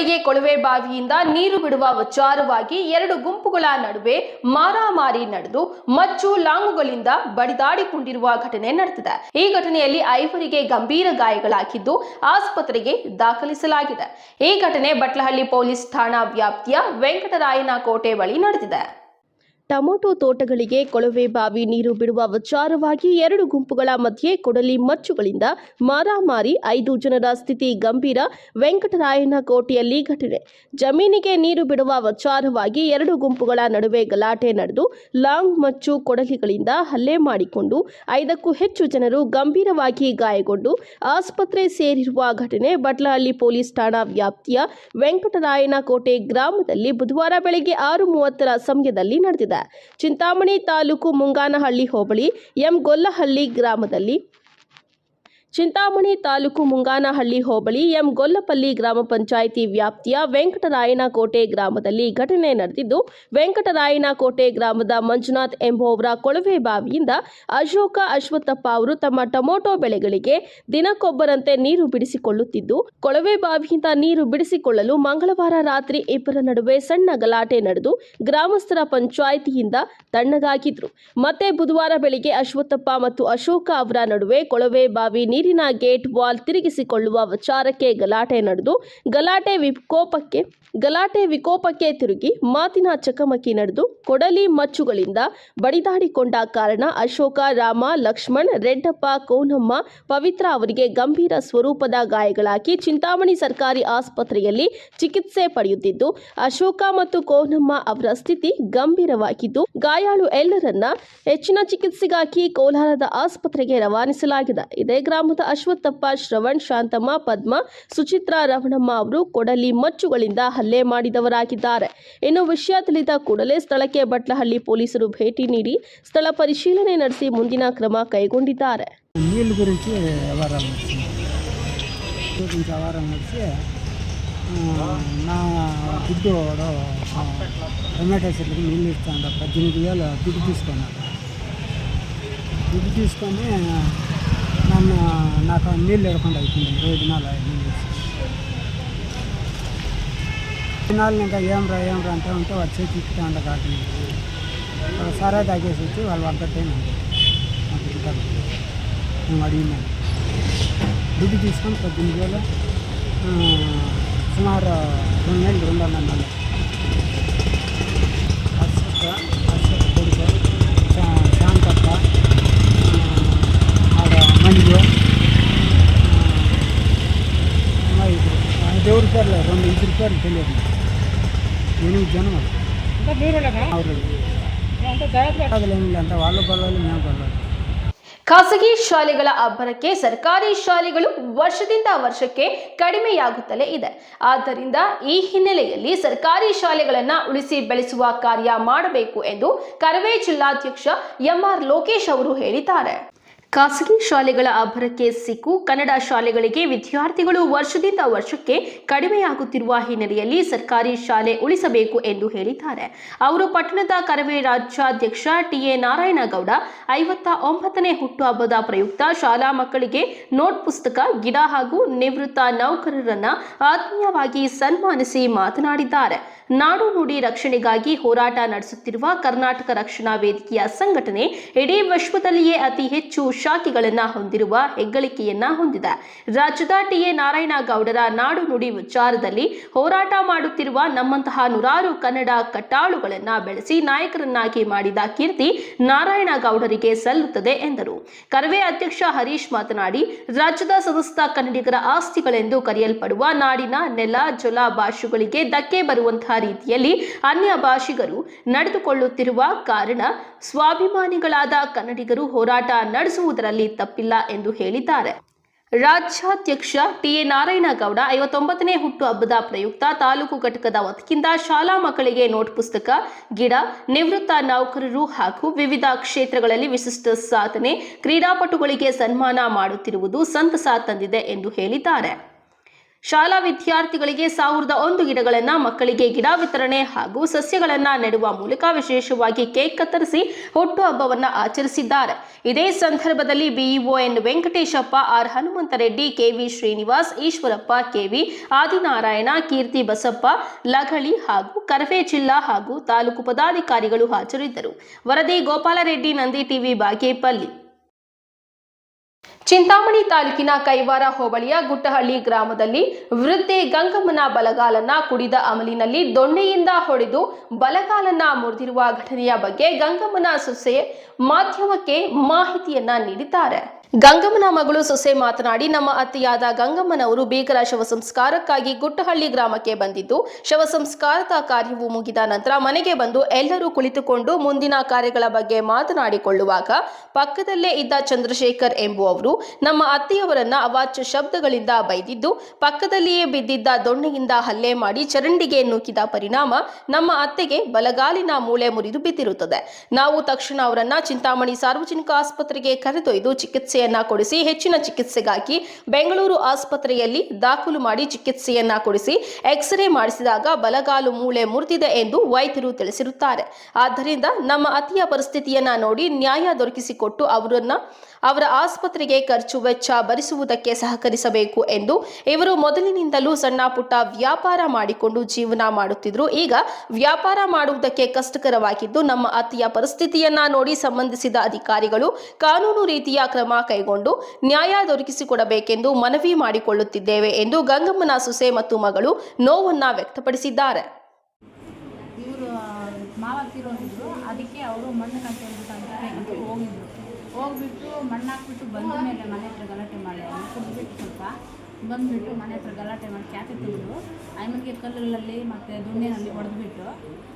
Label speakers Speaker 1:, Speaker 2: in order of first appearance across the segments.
Speaker 1: Tomato ತೋಟಗಳಿಗೆ ಕೊಳವೆ ಬಾವಿಯಿಂದ ನೀರು ಬಿಡುವ ವಿಚಾರವಾಗಿ ಎರಡು ಗುಂಪುಗಳ ನಡುವೆ ಮಾರಾಮಾರಿ ನಡೆದು ಮಚ್ಚು ಲಾಂಗುಗಳಿಂದ ಬಡಿದಾಡಿಕೊಂಡಿರುವ ಘಟನೆ ನಡೆದಿದೆ. ಈ ಘಟನೆಯಲ್ಲಿ ಐವರಿಗೆ ಗಂಭೀರ ಗಾಯಗಳಾಗಿದ್ದು ಆಸ್ಪತ್ರೆಗೆ ದಾಖಲಿಸಲಾಗಿದೆ. ಈ ಘಟನೆ ಬಟ್ಲಹಳ್ಳಿ ಪೊಲೀಸ್ ಠಾಣಾ ವ್ಯಾಪ್ತಿಯ ವೆಂಕಟರಾಯನ ಕೋಟೆ ಬಳಿ ನಡೆದಿದೆ. ಟೊಮೊಟೊ ತೋಟಗಳಿಗೆ ಕೊಳವೆ ಬಾವಿ ನೀರು ಬಿಡುವ ವಿಚಾರವಾಗಿ ಎರಡು ಗುಂಪುಗಳ ಮಧ್ಯೆ ಕೊಡಲಿ ಮಚ್ಚುಗಳಿಂದ ಮಾರಾಮಾರಿ ಐದು ಜನರ ಸ್ಥಿತಿ ಗಂಭೀರ. ವೆಂಕಟರಾಯನ ಕೋಟೆಯಲ್ಲಿ ಘಟನೆ. ಜಮೀನಿಗೆ ನೀರು ಬಿಡುವ ವಿಚಾರವಾಗಿ ಎರಡು ಗುಂಪುಗಳ ನಡುವೆ ಗಲಾಟೆ ನಡೆದು ಲಾಂಗ್ ಮಚ್ಚು ಕೊಡಲಿಗಳಿಂದ ಹಲ್ಲೆ ಮಾಡಿಕೊಂಡು ಐದಕ್ಕೂ ಹೆಚ್ಚು ಜನರು ಗಂಭೀರವಾಗಿ ಗಾಯಗೊಂಡು ಆಸ್ಪತ್ರೆ ಸೇರಿರುವ ಘಟನೆ ಬಟ್ಲಹಳ್ಳಿ ಪೊಲೀಸ್ ಠಾಣಾ ವ್ಯಾಪ್ತಿಯ ವೆಂಕಟರಾಯನ ಕೋಟೆ ಗ್ರಾಮದಲ್ಲಿ ಬುಧವಾರ ಬೆಳಗ್ಗೆ ಆರು ಮೂವತ್ತರ ಸಮಯದಲ್ಲಿ ನಡೆದಿದೆ. ಚಿಂತಾಮಣಿ ತಾಲೂಕು ಮುಂಗಾನಹಳ್ಳಿ ಹೋಬಳಿ ಎಂ ಗೊಲ್ಲಹಳ್ಳಿ ಗ್ರಾಮದಲ್ಲಿ ಚಿಂತಾಮಣಿ ತಾಲೂಕು ಮುಂಗಾನಹಳ್ಳಿ ಹೋಬಳಿ ಎಂ ಗೊಲ್ಲಪಲ್ಲಿ ಗ್ರಾಮ ಪಂಚಾಯಿತಿ ವ್ಯಾಪ್ತಿಯ ವೆಂಕಟರಾಯನಕೋಟೆ ಗ್ರಾಮದಲ್ಲಿ ಘಟನೆ ನಡೆದಿದ್ದು, ವೆಂಕಟರಾಯನಕೋಟೆ ಗ್ರಾಮದ ಮಂಜುನಾಥ್ ಎಂಬುವವರ ಕೊಳವೆ ಬಾವಿಯಿಂದ ಅಶೋಕ ಅಶ್ವತ್ಥಪ್ಪ ಅವರು ತಮ್ಮ ಟೊಮೊಟೊ ಬೆಳೆಗಳಿಗೆ ದಿನಕ್ಕೊಬ್ಬರಂತೆ ನೀರು ಬಿಡಿಸಿಕೊಳ್ಳುತ್ತಿದ್ದು, ಕೊಳವೆ ಬಾವಿಯಿಂದ ನೀರು ಬಿಡಿಸಿಕೊಳ್ಳಲು ಮಂಗಳವಾರ ರಾತ್ರಿ ಇಬ್ಬರ ನಡುವೆ ಸಣ್ಣ ಗಲಾಟೆ ನಡೆದು ಗ್ರಾಮಸ್ಥರ ಪಂಚಾಯಿತಿಯಿಂದ ತಣ್ಣಗಾಗಿದ್ರು. ಮತ್ತೆ ಬುಧವಾರ ಬೆಳಿಗ್ಗೆ ಅಶ್ವತ್ಥಪ್ಪ ಮತ್ತು ಅಶೋಕ ಅವರ ನಡುವೆ ಕೊಳವೆ ಬಾವಿ ನೀರಿನ ಗೇಟ್ ವಾಲ್ ತಿರುಗಿಸಿಕೊಳ್ಳುವ ವಿಚಾರಕ್ಕೆ ಗಲಾಟೆ ನಡೆದು ಗಲಾಟೆ ವಿಕೋಪಕ್ಕೆ ಗಲಾಟೆ ವಿಕೋಪಕ್ಕೆ ತಿರುಗಿ ಮಾತಿನ ಚಕಮಕಿ ನಡೆದು ಕೊಡಲಿ ಮಚ್ಚುಗಳಿಂದ ಬಡಿದಾಡಿಕೊಂಡ ಕಾರಣ ಅಶೋಕ, ರಾಮ, ಲಕ್ಷ್ಮಣ್, ರೆಡ್ಡಪ್ಪ, ಕೋನಮ್ಮ, ಪವಿತ್ರ ಅವರಿಗೆ ಗಂಭೀರ ಸ್ವರೂಪದ ಗಾಯಗಳಾಗಿ ಚಿಂತಾಮಣಿ ಸರ್ಕಾರಿ ಆಸ್ಪತ್ರೆಯಲ್ಲಿ ಚಿಕಿತ್ಸೆ ಪಡೆಯುತ್ತಿದ್ದು, ಅಶೋಕ ಮತ್ತು ಕೋನಮ್ಮ ಅವರ ಸ್ಥಿತಿ ಗಂಭೀರವಾಗಿದ್ದು, ಗಾಯಾಳು ಎಲ್ಲರನ್ನ ಹೆಚ್ಚಿನ ಚಿಕಿತ್ಸೆಗಾಗಿ ಕೋಲಾರದ ಆಸ್ಪತ್ರೆಗೆ ರವಾನಿಸಲಾಗಿದೆ. ಇದೇ ಗ್ರಾಮದ ಅಶ್ವತ್ಥಪ್ಪ ಶ್ರವಣ್ ಶಾಂತಮ್ಮ ಪದ್ಮ ಸುಚಿತ್ರಾ ರಮಣಮ್ಮ ಅವರು ಕೊಡಲಿ ಮಚ್ಚುಗಳಿಂದ ಹಲ್ಲೆ ಮಾಡಿದವರಾಗಿದ್ದಾರೆ ಇನ್ನು ವಿಷಯ ತಿಳಿದ ಕೂಡಲೇ ಸ್ಥಳಕ್ಕೆ ಬಟ್ಲಹಳ್ಳಿ ಪೊಲೀಸರು ಭೇಟಿ ನೀಡಿ ಸ್ಥಳ ಪರಿಶೀಲನೆ ನಡೆಸಿ ಮುಂದಿನ ಕ್ರಮ ಕೈಗೊಂಡಿದ್ದಾರೆ
Speaker 2: నీళ్ళు గురించి వ్యవహారం నడిచింది గురించి వ్యవహారం నడిచి ఆ, నా దుడ్డు వాడు ఆ, టొమాటో చెట్లకి నీళ్ళు ఇస్తాడు పద్దెనిమిది వేలు దుడ్డు తీసుకున్నాడు దుడ్డు తీసుకొని నన్ను నాకు నీళ్ళు లేకుండా అవుతుంది రోజు దినాలు ఐదు ఇంకా ఏం రా ఏం రా అంటే ఉంటే వాడు చేతి ఇస్తా ఉండ కాకుండా సరే తాగేసి వచ్చి వాళ్ళు వద్దటేనండి మాకు ఇంకా మేము అడిగినాను దుడ్డు తీసుకొని పద్దెనిమిది వేలు సుమారు రెండు నెలలు రెండున్నర నెలలు ఆ, ఆడ మణిగు ఆ, ఇద్దరు ఆ, దేవుడి పేర్లు రెండు ఇద్దరు పేర్లు తెలియదు నాకు. ఎనిమిది జనం ಅವರು ಅಂತ వాళ్ళు బలవాలి మేము బలవాలి
Speaker 1: ಖಾಸಗಿ ಶಾಲೆಗಳ ಅಬ್ಬರಕ್ಕೆ ಸರ್ಕಾರಿ ಶಾಲೆಗಳು ವರ್ಷದಿಂದ ವರ್ಷಕ್ಕೆ ಕಡಿಮೆಯಾಗುತ್ತಲೇ ಇದೆ ಆದ್ದರಿಂದ ಈ ಹಿನ್ನೆಲೆಯಲ್ಲಿ ಸರ್ಕಾರಿ ಶಾಲೆಗಳನ್ನು ಉಳಿಸಿ ಬೆಳೆಸುವ ಕಾರ್ಯ ಮಾಡಬೇಕು ಎಂದು ಕರವೇ ಜಿಲ್ಲಾಧ್ಯಕ್ಷ ಎಂಆರ್ ಲೋಕೇಶ್ ಅವರು ಹೇಳಿದ್ದಾರೆ ಖಾಸಗಿ ಶಾಲೆಗಳ ಅಭರಕ್ಕೆ ಸಿಕ್ಕು. ಕನ್ನಡ ಶಾಲೆಗಳಿಗೆ ವಿದ್ಯಾರ್ಥಿಗಳು ವರ್ಷದಿಂದ ವರ್ಷಕ್ಕೆ ಕಡಿಮೆಯಾಗುತ್ತಿರುವ ಹಿನ್ನೆಲೆಯಲ್ಲಿ ಸರ್ಕಾರಿ ಶಾಲೆ ಉಳಿಸಬೇಕು ಎಂದು ಹೇಳಿದ್ದಾರೆ. ಅವರು ಪಟ್ಟಣದ ಕರವೇ ರಾಜ್ಯಾಧ್ಯಕ್ಷ ಟಿಎ ನಾರಾಯಣಗೌಡ, ಐವತ್ತ ಒಂಬತ್ತನೇ ಹುಟ್ಟುಹಬ್ಬದ ಪ್ರಯುಕ್ತ ಶಾಲಾ ಮಕ್ಕಳಿಗೆ ನೋಟ್ ಪುಸ್ತಕ, ಗಿಡ ಹಾಗೂ ನಿವೃತ್ತ ನೌಕರರನ್ನ ಆತ್ಮೀಯವಾಗಿ ಸನ್ಮಾನಿಸಿ ಮಾತನಾಡಿದ್ದಾರೆ. ನಾಡು ನುಡಿ ರಕ್ಷಣೆಗಾಗಿ ಹೋರಾಟ ನಡೆಸುತ್ತಿರುವ ಕರ್ನಾಟಕ ರಕ್ಷಣಾ ವೇದಿಕೆಯ ಸಂಘಟನೆ ಇಡೀ ವಿಶ್ವದಲ್ಲಿಯೇ ಅತಿ ಹೆಚ್ಚು ಶಾಖೆಗಳನ್ನ ಹೊಂದಿರುವ ಹೆಗ್ಗಳಿಕೆಯನ್ನ ಹೊಂದಿದೆ. ರಾಜ್ಯದ ಟಿಎ ನಾರಾಯಣಗೌಡರ ನಾಡು ನುಡಿ ವಿಚಾರದಲ್ಲಿ ಹೋರಾಟ ಮಾಡುತ್ತಿರುವ ನಮ್ಮಂತಹ ನೂರಾರು ಕನ್ನಡ ಕಟ್ಟಾಳುಗಳನ್ನ ಬೆಳೆಸಿ ನಾಯಕರನ್ನಾಗಿ ಮಾಡಿದ ಕೀರ್ತಿ ನಾರಾಯಣಗೌಡರಿಗೆ ಸಲ್ಲುತ್ತದೆ ಎಂದರು. ಕರವೇ ಅಧ್ಯಕ್ಷ ಹರೀಶ್ ಮಾತನಾಡಿ, ರಾಜ್ಯದ ಸದಸ್ಯ ಕನ್ನಡಿಗರ ಆಸ್ತಿಗಳೆಂದು ಕರೆಯಲ್ಪಡುವ ನಾಡಿನ ನೆಲ, ಜಲ ಭಾಷೆಗಳಿಗೆ ಧಕ್ಕೆ ಬರುವಂತಹ ರೀತಿಯಲ್ಲಿ ಅನ್ಯ ಭಾಷಿಗರು ನಡೆದುಕೊಳ್ಳುತ್ತಿರುವ ಕಾರಣ ಸ್ವಾಭಿಮಾನಿಗಳಾದ ಕನ್ನಡಿಗರು ಹೋರಾಟ ನಡೆಸುವುದರಲ್ಲಿ ತಪ್ಪಿಲ್ಲ ಎಂದು ಹೇಳಿದ್ದಾರೆ. ರಾಜ್ಯಾಧ್ಯಕ್ಷ ಟಿಎ ನಾರಾಯಣಗೌಡ ಐವತ್ತೊಂಬತ್ತನೇ ಹುಟ್ಟುಹಬ್ಬದ ಪ್ರಯುಕ್ತ ತಾಲೂಕು ಘಟಕದ ವತಿಯಿಂದ ಶಾಲಾ ಮಕ್ಕಳಿಗೆ ನೋಟ್ ಪುಸ್ತಕ, ಗಿಡ, ನಿವೃತ್ತ ನೌಕರರು ಹಾಗೂ ವಿವಿಧ ಕ್ಷೇತ್ರಗಳಲ್ಲಿ ವಿಶಿಷ್ಟ ಸಾಧನೆ, ಕ್ರೀಡಾಪಟುಗಳಿಗೆ ಸನ್ಮಾನ ಮಾಡುತ್ತಿರುವುದು ಸಂತಸ ತಂದಿದೆ ಎಂದು ಹೇಳಿದ್ದಾರೆ. ಶಾಲಾ ವಿದ್ಯಾರ್ಥಿಗಳಿಗೆ ಸಾವಿರದ ಒಂದು ಗಿಡಗಳನ್ನು ಮಕ್ಕಳಿಗೆ ಗಿಡ ವಿತರಣೆ ಹಾಗೂ ಸಸ್ಯಗಳನ್ನು ನೆಡುವ ಮೂಲಕ ವಿಶೇಷವಾಗಿ ಕೇಕ್ ಕತ್ತರಿಸಿ ಹುಟ್ಟುಹಬ್ಬವನ್ನು ಆಚರಿಸಿದ್ದಾರೆ. ಇದೇ ಸಂದರ್ಭದಲ್ಲಿ BEO N. Venkateshappa, R. Hanumanthareddy KV Srinivas, Eshwarappa, KV Adinarayana, Keerthi Basappa ಲಘಳಿ ಹಾಗೂ ಕರವೇ ಜಿಲ್ಲಾ ಹಾಗೂ ತಾಲೂಕು ಪದಾಧಿಕಾರಿಗಳು ಹಾಜರಿದ್ದರು. ವರದಿ ಗೋಪಾಲರೆಡ್ಡಿ, ನಂದಿ ಟಿವಿ, ಬಾಗೇಪಲ್ಲಿ. ಚಿಂತಾಮಣಿ ತಾಲೂಕಿನ ಕೈವಾರ ಹೋಬಳಿಯ ಗುಟ್ಟಹಳ್ಳಿ ಗ್ರಾಮದಲ್ಲಿ ವೃದ್ಧೆ ಗಂಗಮ್ಮನ ಬಲಗಾಲನ್ನ ಕುಡಿದ ಅಮಲಿನಲ್ಲಿ ದೊಣ್ಣೆಯಿಂದ ಹೊಡೆದು ಬಲಗಾಲನ್ನ ಮುರಿದಿರುವ ಘಟನೆಯ ಬಗ್ಗೆ ಗಂಗಮ್ಮನ ಸೊಸೆ ಮಾಧ್ಯಮಕ್ಕೆ ಮಾಹಿತಿಯನ್ನ ನೀಡಿದ್ದಾರೆ. ಗಂಗಮ್ಮನ ಮಗಳು ಸೊಸೆ ಮಾತನಾಡಿ, ನಮ್ಮ ಅತ್ತೆಯಾದ ಗಂಗಮ್ಮನವರು ಭೀಕರ ಶವ ಸಂಸ್ಕಾರಕ್ಕಾಗಿ ಗುಟ್ಟಹಳ್ಳಿ ಗ್ರಾಮಕ್ಕೆ ಬಂದಿದ್ದು, ಶವ ಸಂಸ್ಕಾರದ ಕಾರ್ಯವು ಮುಗಿದ ನಂತರ ಮನೆಗೆ ಬಂದು ಎಲ್ಲರೂ ಕುಳಿತುಕೊಂಡು ಮುಂದಿನ ಕಾರ್ಯಗಳ ಬಗ್ಗೆ ಮಾತನಾಡಿಕೊಳ್ಳುವಾಗ, ಪಕ್ಕದಲ್ಲೇ ಇದ್ದ ಚಂದ್ರಶೇಖರ್ ಎಂಬುವವರು ನಮ್ಮ ಅತ್ತೆಯವರನ್ನ ಅವಾಚ್ಯ ಶಬ್ದಗಳಿಂದ ಬೈದಿದ್ದು, ಪಕ್ಕದಲ್ಲಿಯೇ ಬಿದ್ದಿದ್ದ ದೊಣ್ಣೆಯಿಂದ ಹಲ್ಲೆ ಮಾಡಿ ಚರಂಡಿಗೆ ನೂಕಿದ ಪರಿಣಾಮ ನಮ್ಮ ಅತ್ತೆಗೆ ಬಲಗಾಲಿನ ಮೂಳೆ ಮುರಿದು ಬಿದ್ದಿರುತ್ತದೆ. ನಾವು ತಕ್ಷಣ ಅವರನ್ನ ಚಿಂತಾಮಣಿ ಸಾರ್ವಜನಿಕ ಆಸ್ಪತ್ರೆಗೆ ಕರೆದೊಯ್ದು ಚಿಕಿತ್ಸೆಯನ್ನ ಕೊಡಿಸಿ, ಹೆಚ್ಚಿನ ಚಿಕಿತ್ಸೆಗಾಗಿ ಬೆಂಗಳೂರು ಆಸ್ಪತ್ರೆಯಲ್ಲಿ ದಾಖಲು ಮಾಡಿ ಚಿಕಿತ್ಸೆಯನ್ನ ಕೊಡಿಸಿ, ಎಕ್ಸ್ರೇ ಮಾಡಿಸಿದಾಗ ಬಲಗಾಲು ಮೂಳೆ ಮುರಿದಿದೆ ಎಂದು ವೈದ್ಯರು ತಿಳಿಸಿರುತ್ತಾರೆ. ಆದ್ದರಿಂದ ನಮ್ಮ ಅತಿಯ ಪರಿಸ್ಥಿತಿಯನ್ನ ನೋಡಿ ನ್ಯಾಯ ದೊರಕಿಸಿಕೊಟ್ಟು ಅವರನ್ನ ಅವರ ಆಸ್ಪತ್ರೆಗೆ ಖರ್ಚು ವೆಚ್ಚ ಭರಿಸುವುದಕ್ಕೆ ಸಹಕರಿಸಬೇಕು ಎಂದು ಇವರು ಮೊದಲಿನಿಂದಲೂ ಸಣ್ಣ ಪುಟ್ಟ ವ್ಯಾಪಾರ ಮಾಡಿಕೊಂಡು ಜೀವನ ಮಾಡುತ್ತಿದ್ರು. ಈಗ ವ್ಯಾಪಾರ ಮಾಡುವುದಕ್ಕೆ ಕಷ್ಟಕರವಾಗಿದ್ದು ನಮ್ಮ ಅತಿಯ ಪರಿಸ್ಥಿತಿಯನ್ನ ನೋಡಿ ಸಂಬಂಧಿಸಿದ ಅಧಿಕಾರಿಗಳು ಕಾನೂನು ರೀತಿಯ ಕ್ರಮ ಕೈಗೊಂಡು ನ್ಯಾಯ ದೊರಕಿಸಿಕೊಡಬೇಕೆಂದು ಮನವಿ ಮಾಡಿಕೊಳ್ಳುತ್ತಿದ್ದೇವೆ ಎಂದು ಗಂಗಮ್ಮನ ಸುಸೆ ಮತ್ತು ಮಗಳು ನೋವನ್ನ ವ್ಯಕ್ತಪಡಿಸಿದ್ದಾರೆ.
Speaker 3: ಅದಕ್ಕೆ ಅವರು ಮಣ್ಣು ಹೋಗಿದ್ರು. ಹೋಗ್ಬಿಟ್ಟು ಮಣ್ಣು ಹಾಕ್ಬಿಟ್ಟು ಬಂದ ಮೇಲೆ ಮನೆ ಹತ್ರ ಗಲಾಟೆ ಮಾಡಿ ಕುಡಿದ್ಬಿಟ್ಟು ಸ್ವಲ್ಪ ಬಂದುಬಿಟ್ಟು ಮನೆ ಹತ್ರ ಗಲಾಟೆ ಮಾಡಿ ಕ್ಯಾತೆ ತೆಗೆದು ಆಮೇಲೆ ಕಲ್ಲುಗಳಲ್ಲಿ ಮತ್ತು ದೊಣ್ಣೆನಲ್ಲಿ ಹೊಡೆದ್ಬಿಟ್ಟು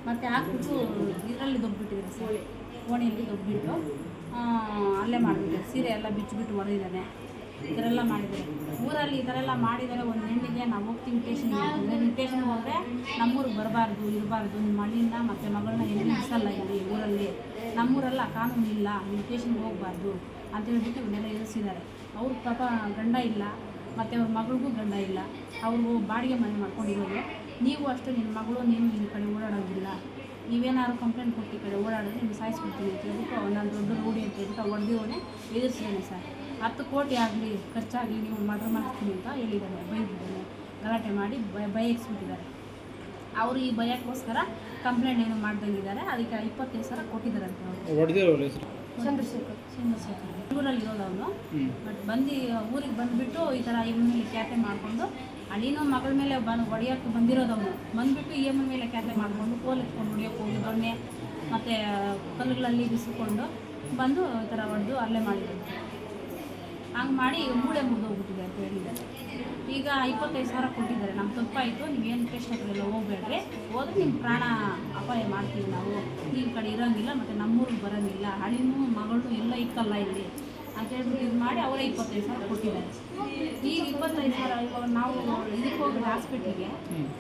Speaker 3: ಮತ್ತು ಹಾಕ್ಬಿಟ್ಟು ಇದರಲ್ಲಿ ದೊಬ್ಬಿಟ್ಟಿದ್ರು ಸೀರೆ. ಕೋಣೆಯಲ್ಲಿ ದೊಬ್ಬಿಟ್ಟು ಅಲ್ಲೇ ಮಾಡಿಬಿಟ್ಟು ಸೀರೆ ಎಲ್ಲ ಬಿಚ್ಚಿಬಿಟ್ಟು ಹೊಡೆದಿದ್ದಾನೆ ಈ ಥರ ಎಲ್ಲ ಮಾಡಿದ್ದಾರೆ. ಊರಲ್ಲಿ ಈ ಥರ ಎಲ್ಲ ಮಾಡಿದರೆ ಒಂದು ಹೆಣ್ಣಿಗೆ ನಾವು ಹೋಗ್ತೀವಿ ಟೇಷನ್ಗೆ ಇಂಟೇಷನ್ ಟೇಷನ್ಗೆ ಹೋದರೆ ನಮ್ಮೂರಿಗೆ ಬರಬಾರ್ದು ಇರಬಾರ್ದು. ನಿಮ್ಮ ಮಣ್ಣಿನ ಮತ್ತು ಮಗಳನ್ನ ಎಲ್ಲಿ ಇರಿಸಲ್ಲ ಇಲ್ಲಿ ಊರಲ್ಲಿ. ನಮ್ಮೂರೆಲ್ಲ ಕಾನೂನು ಇಲ್ಲ. ನೀವು ಟೇಷನ್ಗೆ ಹೋಗಬಾರ್ದು. ಅಂತ ಹೇಳ್ಬಿಟ್ಟು ಇವನ್ನೆಲ್ಲ ಎದುರಿಸಿದ್ದಾರೆ. ಅವ್ರ ಪಾಪ ಗಂಡ ಇಲ್ಲ, ಮತ್ತು ಅವ್ರ ಮಗಳಿಗೂ ಗಂಡ ಇಲ್ಲ. ಅವರು ಬಾಡಿಗೆ ಮನೆ ಮಾಡ್ಕೊಂಡಿರೋದು. ನೀವು ಅಷ್ಟೇ ನಿನ್ನ ಮಗಳು ನೀವು ಈ ಕಡೆ ಓಡಾಡೋದಿಲ್ಲ. ನೀವೇನಾದ್ರು ಕಂಪ್ಲೇಂಟ್ ಕೊಟ್ಟು ಈ ಕಡೆ ಓಡಾಡಿದ್ರೆ ನಿಮ್ಗೆ ಸಾಯಿಸ್ಬಿಡ್ತೀನಿ ಅಂತ ಹೇಳ್ಬಿಟ್ಟು ನಾನು ದೊಡ್ಡ ರೂಢಿ ಅಂತ ಹೇಳ್ಬಿಟ್ಟು ಹೊಡೆದಿವನೇ ಎದುರಿಸಿದ್ದಾನೆ ಸರ್. ಹತ್ತು ಕೋಟಿ ಆಗಲಿ, ಖರ್ಚಾಗಲಿ ನೀವು ಮರ್ಡರ್ ಮಾಡ್ತೀನಿ ಅಂತ ಹೇಳಿದ್ದಾರೆ ಬೈದಿದ್ದಾನೆ ಗಲಾಟೆ ಮಾಡಿ ಬೈ ಎಕ್ಸ್ಬಿಟ್ಟಿದ್ದಾರೆ ಅವರು ಈ ಭಯಕ್ಕೋಸ್ಕರ ಕಂಪ್ಲೇಂಟ್ ಏನು ಮಾಡ್ದಂಗಿದ್ದಾರೆ ಅದಕ್ಕೆ ಇಪ್ಪತ್ತೈದು ಸಾವಿರ
Speaker 4: ಕೊಟ್ಟಿದ್ದಾರೆ ಅಂತ
Speaker 3: ಚಂದ್ರಶೇಖರ್ ಚಂದ್ರಶೇಖರ್. ಇರೋದು ಅವನು ಬಟ್ ಬಂದು ಊರಿಗೆ ಬಂದುಬಿಟ್ಟು ಈ ಥರ ಇವನ ಮೇಲೆ ಕ್ಯಾತೆ ಮಾಡಿಕೊಂಡು ಅಳಿನೋ ಮಗಳ ಮೇಲೆ ಬಂದು ಹೊಡಿಯೋಕೆ ಬಂದಿರೋದು ಅವನು ಬಂದುಬಿಟ್ಟು ಈ ಅಮ್ಮನ ಮೇಲೆ ಕ್ಯಾತೆ ಮಾಡಿಕೊಂಡು ಕೋಲ್ ಎತ್ಕೊಂಡು ಹೊಡಿಯೋಕೆ ಹೋಗಿ ದೊಣ್ಣೆ ಮತ್ತು ಕಲ್ಲುಗಳಲ್ಲಿ ಬಿಸಿಕೊಂಡು ಬಂದು ಈ ಥರ ಹೊಡೆದು ಅಲ್ಲೇ ಮಾಡಿದ್ದಾನೆ ಹಂಗೆ ಮಾಡಿ ಮೂಳೆ ಮುಗಿದೋಗ್ಬಿಟ್ಟಿದೆ ಅಂತ ಹೇಳಿದ್ದಾರೆ. ಈಗ ಇಪ್ಪತ್ತೈದು ಸಾವಿರ ಕೊಟ್ಟಿದ್ದಾರೆ. ನಮ್ಮ ತಪ್ಪಾಯಿತು ನೀವೇನು ಸ್ಟೇಷನ್ಗೆಲ್ಲ ಹೋಗ್ಬೇಡ್ರಿ. ಹೋದ್ರೆ ನಿಮ್ಮ ಪ್ರಾಣ ಅಪಾಯ ಮಾಡ್ತೀವಿ ನಾವು. ನಿಮ್ಮ ಕಡೆ ಇರೋಂಗಿಲ್ಲ, ಮತ್ತು ನಮ್ಮೂರಿಗೆ ಬರೋಂಗಿಲ್ಲ. ಹಳಿನೂ, ಮಗಳು ಎಲ್ಲ ಇಕ್ಕಲ್ಲ ಇಲ್ಲಿ. ಅಂತ ಹೇಳ್ಬಿಟ್ಟು ಇದು ಮಾಡಿ ಅವರೇ ಇಪ್ಪತ್ತೈದು ಸಾವಿರ ಕೊಟ್ಟಿದ್ದಾರೆ. ಈಗ ಇಪ್ಪತ್ತೈದು ಸಾವಿರ ಇವಾಗ ನಾವು ಇದಕ್ಕೆ ಹೋಗಿ ಹಾಸ್ಪಿಟ್ಲಿಗೆ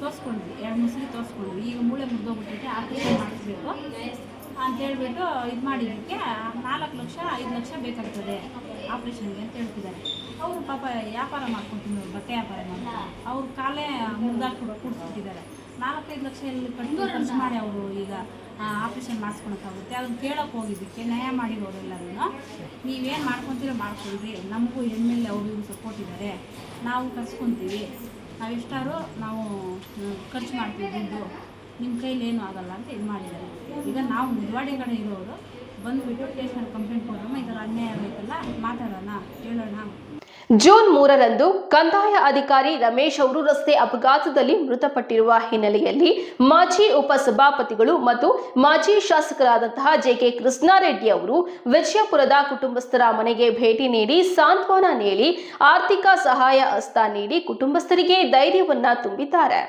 Speaker 3: ತೋರಿಸ್ಕೊಂಡ್ವಿ. ಎರಡು ಮೂರು ಸಲ ತೋರಿಸ್ಕೊಂಡ್ವಿ. ಈಗ ಮೂಳೆ ಮುರಿದೋಗ್ಬಿಟ್ಟೈತೆ. ಆಪರೇಷನ್ ಮಾಡಿಸ್ಬೇಕು. ಅಂತ ಹೇಳ್ಬಿಟ್ಟು ಇದು ಮಾಡಿದ್ದಕ್ಕೆ ನಾಲ್ಕು ಲಕ್ಷ, ಐದು ಲಕ್ಷ ಬೇಕಾಗ್ತದೆ ಆಪ್ರೇಷನ್ಗೆ ಅಂತ ಹೇಳ್ತಿದ್ದಾರೆ. ಅವರು ಪಾಪ ವ್ಯಾಪಾರ ಮಾಡ್ಕೊತಿದ್ರು, ಬಟ್ಟೆ ವ್ಯಾಪಾರ ಮಾಡಿ ಅವ್ರ ಕಾಲೇ ಮುರಿದಾಕಿ ಕುಡಿಸ್ಬಿಟ್ಟಿದ್ದಾರೆ. ನಾಲ್ಕೈದು ಲಕ್ಷ ಎಲ್ಲಿ ಕಟ್ಟು ಖರ್ಚು ಮಾಡಿ ಅವರು ಈಗ ಆಪ್ರೇಷನ್ ಮಾಡಿಸ್ಕೊಳಕ್ಕಾಗುತ್ತೆ. ಅದನ್ನ ಕೇಳೋಕೆ ಹೋಗಿದ್ದಕ್ಕೆ ನ್ಯಾಯ ಮಾಡಿರೋರು ಎಲ್ಲರೂ ನೀವೇನು ಮಾಡ್ಕೊತೀರೋ ಮಾಡ್ಕೊಳ್ರಿ. ನಮಗೂ ಹೆಣ್ಮೇಲೆ ಅವರು ಇವ್ರು ಸಪೋರ್ಟ್ ಇದ್ದಾರೆ ನಾವು ಕರ್ಸ್ಕೊತೀವಿ. ನಾವು ಎಷ್ಟಾರು ನಾವು ಖರ್ಚು ಮಾಡ್ತೀವಿ ದುಡ್ಡು. ನಿಮ್ಮ ಕೈಲೇನು ಆಗಲ್ಲ ಅಂತ ಇದು ಮಾಡಿದ್ದಾರೆ. ಈಗ ನಾವು ಮುದ್ವಾಡಿ ಕಡೆ ಇರೋರು ಬಂದುಬಿಟ್ಟು ಸ್ಟೇಷನ್ ಕಂಪ್ಲೇಂಟ್ ಕೊಡೋಣ, ಈ ಥರ ಅನ್ಯಾಯ ಆಗೈತಲ್ಲ ಮಾತಾಡೋಣ, ಹೇಳೋಣ.
Speaker 1: ಜೂನ್ ಮೂರರಂದು ಕಂದಾಯ ಅಧಿಕಾರಿ ರಮೇಶ್ ಅವರು ರಸ್ತೆ ಅಪಘಾತದಲ್ಲಿ ಮೃತಪಟ್ಟಿರುವ ಹಿನ್ನೆಲೆಯಲ್ಲಿ ಮಾಜಿ ಉಪಸಭಾಪತಿಗಳು ಮತ್ತು ಮಾಜಿ ಶಾಸಕರಾದಂತಹ ಜೆಕೆ ಕೃಷ್ಣಾರೆಡ್ಡಿ ಅವರು ವಿಜಯಪುರದ ಕುಟುಂಬಸ್ಥರ ಮನೆಗೆ ಭೇಟಿ ನೀಡಿ ಸಾಂತ್ವನ ನೀಡಿ ಆರ್ಥಿಕ ಸಹಾಯ ಹಸ್ತ ನೀಡಿ ಕುಟುಂಬಸ್ಥರಿಗೆ ಧೈರ್ಯವನ್ನ ತುಂಬಿದ್ದಾರೆ.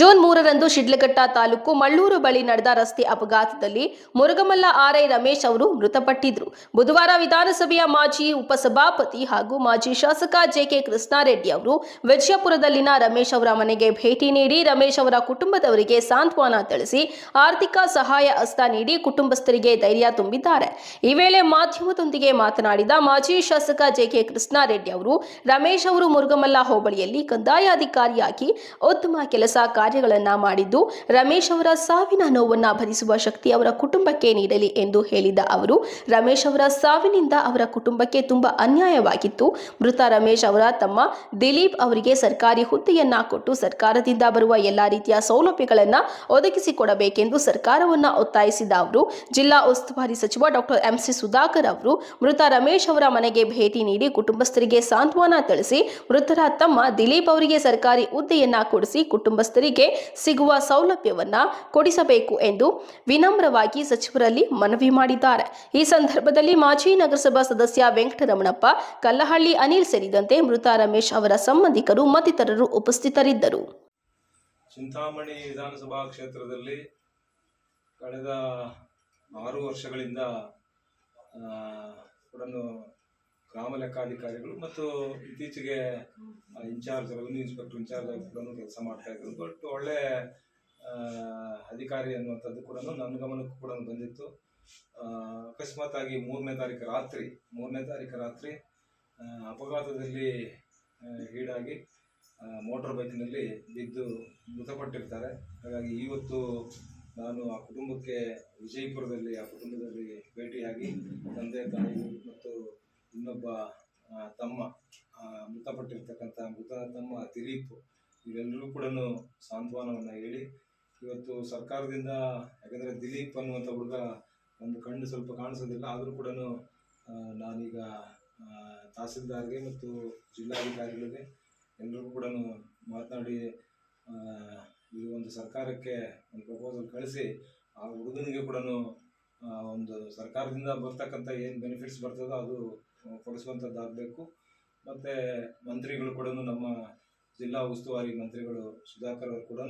Speaker 1: ಜೂನ್ ಮೂರರಂದು ಶಿಡ್ಲಘಟ್ಟ ತಾಲೂಕು ಮಳ್ಳೂರು ಬಳಿ ನಡೆದ ರಸ್ತೆ ಅಪಘಾತದಲ್ಲಿ ಮುರುಗಮಲ್ಲ ಆರ್ಐ ರಮೇಶ್ ಅವರು ಮೃತಪಟ್ಟಿದ್ರು. ಬುಧವಾರ ವಿಧಾನಸಭೆಯ ಮಾಜಿ ಉಪಸಭಾಪತಿ ಹಾಗೂ ಮಾಜಿ ಶಾಸಕ ಶಾಸಕ ಜೆಕೆ ಕೃಷ್ಣಾರೆಡ್ಡಿ ಅವರು ವಿಜಯಪುರದಲ್ಲಿನ ರಮೇಶ್ ಅವರ ಮನೆಗೆ ಭೇಟಿ ನೀಡಿ ರಮೇಶ್ ಅವರ ಕುಟುಂಬದವರಿಗೆ ಸಾಂತ್ವನ ತಿಳಿಸಿ ಆರ್ಥಿಕ ಸಹಾಯ ಹಸ್ತ ನೀಡಿ ಕುಟುಂಬಸ್ಥರಿಗೆ ಧೈರ್ಯ ತುಂಬಿದ್ದಾರೆ. ಈ ವೇಳೆ ಮಾಧ್ಯಮದೊಂದಿಗೆ ಮಾತನಾಡಿದ ಮಾಜಿ ಶಾಸಕ ಜೆಕೆ ಕೃಷ್ಣಾರೆಡ್ಡಿ ಅವರು, ರಮೇಶ್ ಅವರು ಮುರುಗಮಲ್ಲ ಹೋಬಳಿಯಲ್ಲಿ ಕಂದಾಯ ಅಧಿಕಾರಿಯಾಗಿ ಉತ್ತಮ ಕೆಲಸ ಕಾರ್ಯಗಳನ್ನು ಮಾಡಿದ್ದು, ರಮೇಶ್ ಅವರ ಸಾವಿನ ನೋವನ್ನು ಭರಿಸುವ ಶಕ್ತಿ ಅವರ ಕುಟುಂಬಕ್ಕೆ ನೀಡಲಿ ಎಂದು ಹೇಳಿದ ಅವರು, ರಮೇಶ್ ಅವರ ಸಾವಿನಿಂದ ಅವರ ಕುಟುಂಬಕ್ಕೆ ತುಂಬಾ ಅನ್ಯಾಯವಾಗಿತ್ತು. ಮೃತ ರಮೇಶ್ ಅವರ ತಮ್ಮ ದಿಲೀಪ್ ಅವರಿಗೆ ಸರ್ಕಾರಿ ಹುದ್ದೆಯನ್ನ ಕೊಟ್ಟು ಸರ್ಕಾರದಿಂದ ಬರುವ ಎಲ್ಲಾ ರೀತಿಯ ಸೌಲಭ್ಯಗಳನ್ನ ಒದಗಿಸಿಕೊಡಬೇಕೆಂದು ಸರ್ಕಾರವನ್ನ ಒತ್ತಾಯಿಸಿದ ಅವರು, ಜಿಲ್ಲಾ ಉಸ್ತುವಾರಿ ಸಚಿವ ಡಾಕ್ಟರ್ ಎಂಸಿ ಸುಧಾಕರ್ ಅವರು ಮೃತ ರಮೇಶ್ ಅವರ ಮನೆಗೆ ಭೇಟಿ ನೀಡಿ ಕುಟುಂಬಸ್ಥರಿಗೆ ಸಾಂತ್ವನ ತಿಳಿಸಿ, ಮೃತರ ತಮ್ಮ ದಿಲೀಪ್ ಅವರಿಗೆ ಸರ್ಕಾರಿ ಹುದ್ದೆಯನ್ನ ಕೊಡಿಸಿ ಕುಟುಂಬಸ್ಥರಿಗೆ ಸಿಗುವ ಸೌಲಭ್ಯವನ್ನ ಕೊಡಿಸಬೇಕು ಎಂದು ವಿನಮ್ರವಾಗಿ ಸಚಿವರಲ್ಲಿ ಮನವಿ ಮಾಡಿದ್ದಾರೆ. ಈ ಸಂದರ್ಭದಲ್ಲಿ ಮಾಜಿ ನಗರಸಭಾ ಸದಸ್ಯ ವೆಂಕಟರಮಣಪ್ಪ, ಕಲ್ಲಹಳ್ಳಿ ಅನಿಲ್ ಸೇರಿದಂತೆ ಮೃತ ರಮೇಶ್ ಅವರ ಸಂಬಂಧಿಕರು ಮತ್ತಿತರರು ಉಪಸ್ಥಿತರಿದ್ದರು.
Speaker 4: ಚಿಂತಾಮಣಿ ವಿಧಾನಸಭಾ ಕ್ಷೇತ್ರದಲ್ಲಿ ಕಳೆದ ಆರು ವರ್ಷಗಳಿಂದ ಗ್ರಾಮ ಲೆಕ್ಕಾಧಿಕಾರಿಗಳು ಮತ್ತು ಇತ್ತೀಚೆಗೆ ಇನ್ಚಾರ್ಜ್ ರೆವೆನ್ಯೂ ಇನ್ಸ್ಪೆಕ್ಟರ್ ಇನ್ಚಾರ್ಜ್ ಆಗಿ ಕೂಡ ಕೆಲಸ ಮಾಡ್ತಾ ಇದ್ರು. ಬಟ್ ಒಳ್ಳೆ ಅಧಿಕಾರಿ ಅನ್ನುವಂಥದ್ದು ಕೂಡ ನನ್ನ ಗಮನಕ್ಕೂ ಕೂಡ ಬಂದಿತ್ತು. ಅಕಸ್ಮಾತ್ ಆಗಿ ಮೂರನೇ ತಾರೀಕು ರಾತ್ರಿ, ಮೂರನೇ ತಾರೀಕು ರಾತ್ರಿ ಅಪಘಾತದಲ್ಲಿ ಈಡಾಗಿ ಮೋಟಾರ್ ಬೈಕ್ನಲ್ಲಿ ಬಿದ್ದು ಮೃತಪಟ್ಟಿರ್ತಾರೆ. ಹಾಗಾಗಿ ಇವತ್ತು ನಾನು ಆ ಕುಟುಂಬಕ್ಕೆ ವಿಜಯಪುರದಲ್ಲಿ, ಆ ಕುಟುಂಬದಲ್ಲಿ ಭೇಟಿಯಾಗಿ ತಂದೆ, ತಾಯಿ ಮತ್ತು ಇನ್ನೊಬ್ಬ ತಮ್ಮ ಮೃತಪಟ್ಟಿರ್ತಕ್ಕಂಥ ಮೃತ ತಮ್ಮ ದಿಲೀಪ್ ಇವೆಲ್ಲರೂ ಕೂಡ ಸಾಂತ್ವನವನ್ನು ಹೇಳಿ, ಇವತ್ತು ಸರ್ಕಾರದಿಂದ, ಯಾಕಂದರೆ ದಿಲೀಪ್ ಅನ್ನುವಂಥ ಹುಡುಗ ಒಂದು ಕಣ್ಣು ಸ್ವಲ್ಪ ಕಾಣಿಸೋದಿಲ್ಲ, ಆದರೂ ಕೂಡ ನಾನೀಗ ತಹಸೀಲ್ದಾರ್ಗೆ ಮತ್ತು ಜಿಲ್ಲಾಧಿಕಾರಿಗಳಿಗೆ ಎಲ್ಲರಿಗೂ ಕೂಡ ಮಾತನಾಡಿ ಈ ಒಂದು ಸರ್ಕಾರಕ್ಕೆ ಒಂದು ಪ್ರಪೋಸಲ್ ಕಳಿಸಿ, ಆ ಹುಡುಗನಿಗೆ ಕೂಡ ಒಂದು ಸರ್ಕಾರದಿಂದ ಬರ್ತಕ್ಕಂಥ ಏನು ಬೆನಿಫಿಟ್ಸ್ ಬರ್ತದೋ ಅದು ಕೊಡಿಸುವಂಥದ್ದಾಗಬೇಕು ಮತ್ತು ಮಂತ್ರಿಗಳು ಕೂಡ ನಮ್ಮ ಜಿಲ್ಲಾ ಉಸ್ತುವಾರಿ ಮಂತ್ರಿಗಳು ಸುಧಾಕರ್ ಅವರು ಕೂಡ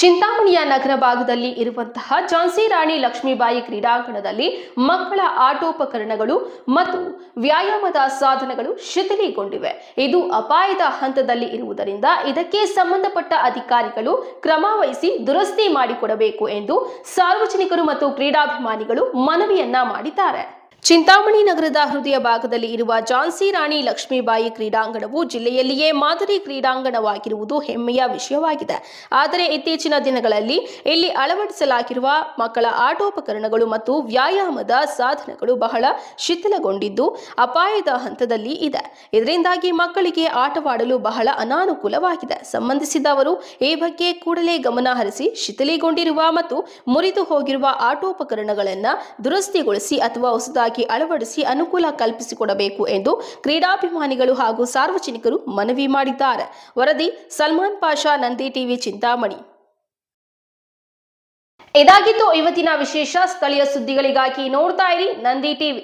Speaker 1: ಚಿಂತಾಮಣಿಯ ನಗರ ಭಾಗದಲ್ಲಿ ಇರುವಂತಹ ಝಾನ್ಸಿ ರಾಣಿ ಲಕ್ಷ್ಮೀಬಾಯಿ ಕ್ರೀಡಾಂಗಣದಲ್ಲಿ ಮಕ್ಕಳ ಆಟೋಪಕರಣಗಳು ಮತ್ತು ವ್ಯಾಯಾಮದ ಸಾಧನಗಳು ಶಿಥಿಲಿಗೊಂಡಿವೆ. ಇದು ಅಪಾಯದ ಹಂತದಲ್ಲಿ ಇರುವುದರಿಂದ ಇದಕ್ಕೆ ಸಂಬಂಧಪಟ್ಟ ಅಧಿಕಾರಿಗಳು ಕ್ರಮ ವಹಿಸಿ ದುರಸ್ತಿ ಮಾಡಿಕೊಡಬೇಕು ಎಂದು ಸಾರ್ವಜನಿಕರು ಮತ್ತು ಕ್ರೀಡಾಭಿಮಾನಿಗಳು ಮನವಿಯನ್ನ ಮಾಡಿದ್ದಾರೆ. ಚಿಂತಾಮಣಿ ನಗರದ ಹೃದಯ ಭಾಗದಲ್ಲಿ ಇರುವ ಝಾನ್ಸಿ ರಾಣಿ ಲಕ್ಷ್ಮೀಬಾಯಿ ಕ್ರೀಡಾಂಗಣವು ಜಿಲ್ಲೆಯಲ್ಲಿಯೇ ಮಾದರಿ ಕ್ರೀಡಾಂಗಣವಾಗಿರುವುದು ಹೆಮ್ಮೆಯ ವಿಷಯವಾಗಿದೆ. ಆದರೆ ಇತ್ತೀಚಿನ ದಿನಗಳಲ್ಲಿ ಇಲ್ಲಿ ಅಳವಡಿಸಲಾಗಿರುವ ಮಕ್ಕಳ ಆಟೋಪಕರಣಗಳು ಮತ್ತು ವ್ಯಾಯಾಮದ ಸಾಧನಗಳು ಬಹಳ ಶಿಥಿಲಗೊಂಡಿದ್ದು ಅಪಾಯದ ಹಂತದಲ್ಲಿ ಇದೆ. ಇದರಿಂದಾಗಿ ಮಕ್ಕಳಿಗೆ ಆಟವಾಡಲು ಬಹಳ ಅನಾನುಕೂಲವಾಗಿದೆ. ಸಂಬಂಧಿಸಿದವರು ಈ ಬಗ್ಗೆ ಕೂಡಲೇ ಗಮನ ಹರಿಸಿ ಶಿಥಿಲಗೊಂಡಿರುವ ಮತ್ತು ಮುರಿದು ಹೋಗಿರುವ ಆಟೋಪಕರಣಗಳನ್ನು ದುರಸ್ತಿಗೊಳಿಸಿ ಅಥವಾ ಹೊಸದಾಗಿ ಅಳವಡಿಸಿ ಅನುಕೂಲ ಕಲ್ಪಿಸಿಕೊಡಬೇಕು ಎಂದು ಕ್ರೀಡಾಭಿಮಾನಿಗಳು ಹಾಗೂ ಸಾರ್ವಜನಿಕರು ಮನವಿ ಮಾಡಿದ್ದಾರೆ. ವರದಿ ಸಲ್ಮಾನ್ ಪಾಷಾ, ನಂದಿ ಟಿವಿ, ಚಿಂತಾಮಣಿ. ಇದಾಗಿತ್ತು ಇವತ್ತಿನ ವಿಶೇಷ. ಸ್ಥಳೀಯ ಸುದ್ದಿಗಳಿಗಾಗಿ ನೋಡ್ತಾ ಇರಿ ನಂದಿ ಟಿವಿ.